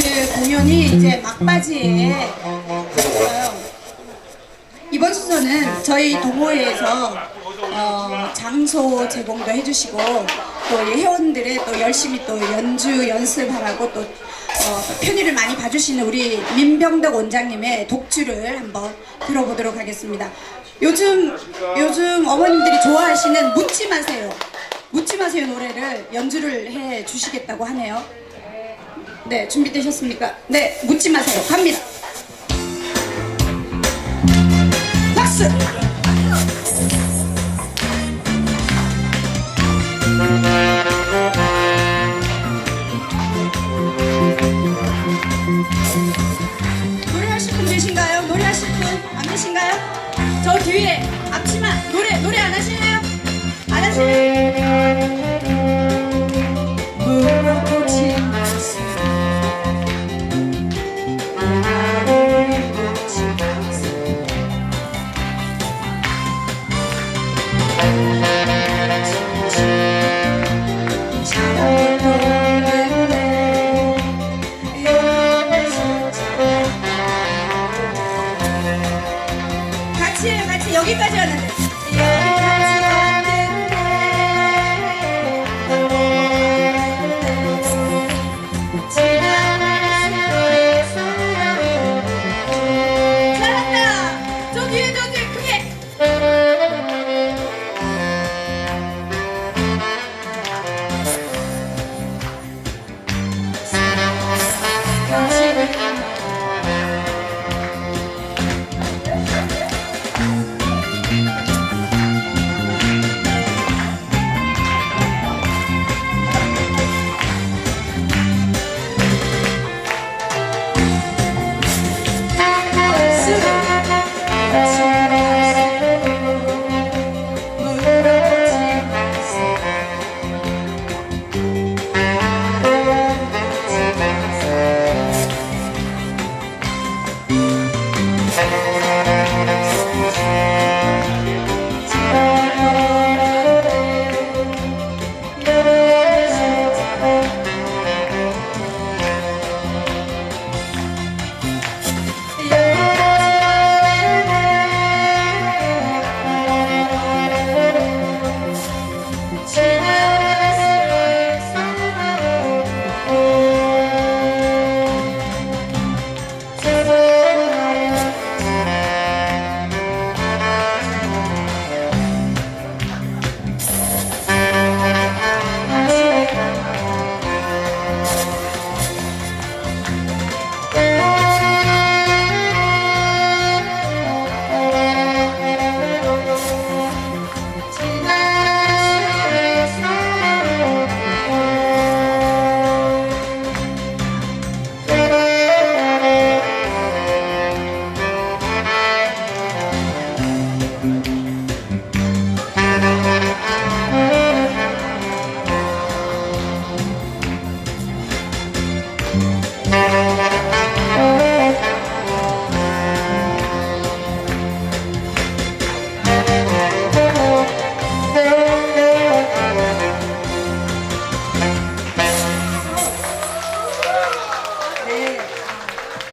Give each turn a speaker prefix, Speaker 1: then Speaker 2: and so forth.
Speaker 1: 그 공연이 이제 막바지에 있어요. 이번 순서는 저희 동호회에서 어, 장소 제공도 해주시고 또이 회원들의 또 열심히 또 연주 연습하라고 또 어, 편의를 많이 봐주시는 우리 민병덕 원장님의 독주를 한번 들어보도록 하겠습니다. 요즘 요즘 어머님들이 좋아하시는 묻지 마세요. 묻지 마세요 노래를 연주를 해 주시겠다고 하네요. 네 준비되셨습니까? 네 묻지 마세요. 갑니다. 박수! 노래하실 분 계신가요? 노래하실 분 안 계신가요? 저 뒤에 여기까지 왔는데.